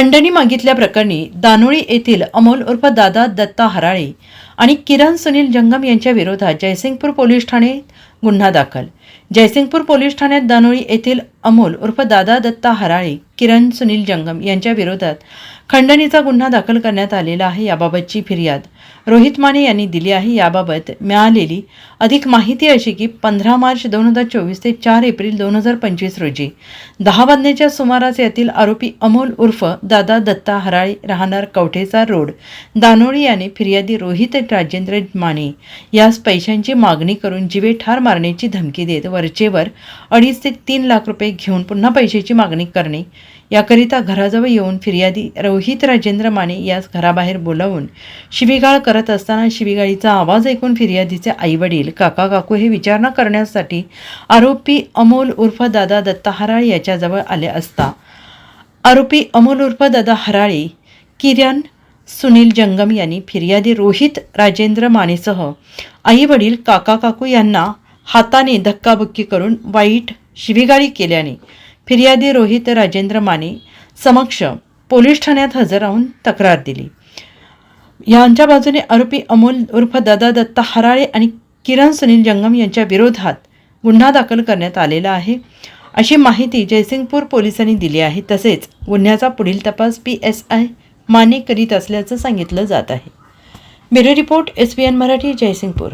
खंडणी मागितल्याप्रकरणी दानोळी येथील अमोल उर्फ दादा दत्ता हराळे आणि किरण सुनील जंगम यांच्या विरोधात जयसिंगपूर पोलीस ठाणे गुन्हा दाखल. जयसिंगपूर पोलीस ठाण्यात दानोळी येथील अमोल उर्फ दादा दत्ता हराळे किरण सुनील जंगम यांच्या विरोधात खंडणीचा गुन्हा दाखल करण्यात आलेला आहे याबाबतची फिर्याद. रोहित माने यांनी दिली आहे. याबाबत मिळालेली अधिक माहिती अशी की पंधरा मार्च दोन हजार चोवीस ते चार एप्रिल दोन हजार पंचवीस रोजी दहा वाजण्याच्या सुमारास यातील आरोपी अमोल उर्फ दादा दत्ता हराळे राहणार कवठेचा रोड. दानोळी याने फिर्यादी रोहित राजेंद्र माने यास पैशांची मागणी करून जिवे ठार मारण्याची धमकी देत वरचेवर अडीच ते तीन लाख रुपये घेऊन पुन्हा पैशाची मागणी करणे याकरिता घराजवळ येऊन फिर्यादी रोहित रोहित राजेंद्र माने यास घराबाहेर बोलावून शिवीगाळ करत असताना शिवीगाळीचा आवाज ऐकून फिर्यादीचे आईवडील काका काकू हे विचारणा करण्यासाठी आरोपी अमोल उर्फ दादा दत्ता हराळे याच्याजवळ आले असता. आरोपी अमोल उर्फ दादा हराळे किरण सुनील जंगम यांनी फिर्यादी रोहित राजेंद्र मानेसह आई वडील काका काकू यांना हाताने धक्काबुक्की करून वाईट शिवीगाळी केल्याने फिर्यादी रोहित राजेंद्र माने समक्ष पोलीस ठाण्यात हजर राहून तक्रार दिली. यांच्या बाजूने आरोपी अमोल उर्फ दादा दत्ता हराळे आणि किरण सुनील जंगम यांच्या विरोधात गुन्हा दाखल करण्यात आलेला आहे. अशी माहिती जयसिंगपूर पोलिसांनी दिली आहे. तसेच गुन्ह्याचा पुढील तपास पी एस आय माने करीत असल्याचं सांगितलं जात आहे. Bureau report S B N Marathi Jaysingpur.